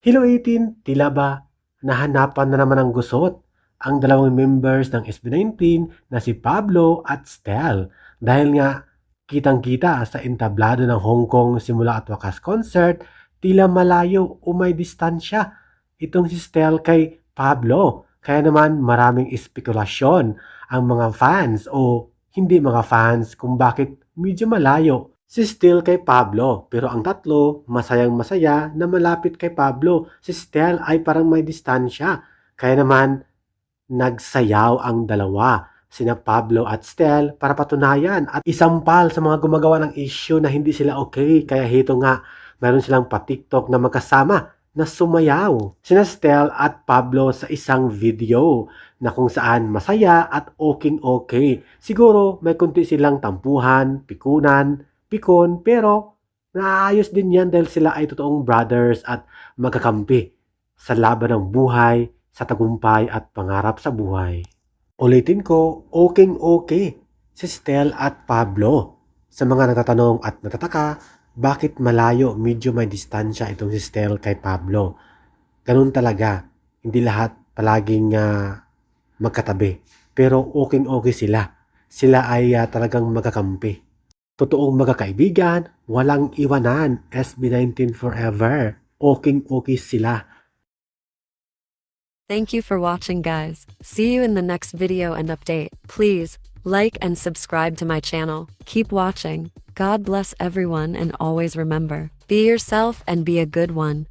Hello 18, tila ba nahanapan na naman ng gusot ang dalawang members ng SB19 na si Pablo at Stel? Dahil nga kitang-kita sa entablado ng Hong Kong simula at wakas concert tila malayo o may distansya itong si Stel kay Pablo. Kaya naman maraming espekulasyon ang mga fans o hindi mga fans kung bakit medyo malayo si Stel kay Pablo. Pero ang tatlo, masayang masaya na malapit kay Pablo. Si Stel ay parang may distansya. Kaya naman, nagsayaw ang dalawa. Sina Pablo at Stel para patunayan at isampal sa mga gumagawa ng issue na hindi sila okay. Kaya hito nga, meron silang pa-TikTok na magkasama na sumayaw. Sina Stel at Pablo sa isang video na kung saan masaya at okay-okay. Siguro may kunti silang tampuhan, pikunan, pikon, pero naayos din yan dahil sila ay totoong brothers at magkakampi sa laban ng buhay, sa tagumpay at pangarap sa buhay. Ulitin ko, okay-okay si Stel at Pablo. Sa mga nagtatanong at natataka, bakit malayo, medyo may distansya itong si Stel kay Pablo. Ganun talaga, hindi lahat palaging ah, magkatabi. Pero okay-okay sila. Sila ay ah, talagang magkakampi. Totoong magkakaibigan, walang iwanan, SB19 forever. Oking-okay sila. Thank you for watching guys. See you in the next video and update. Please like and subscribe to my channel. Keep watching. God bless everyone and always remember, be yourself and be a good one.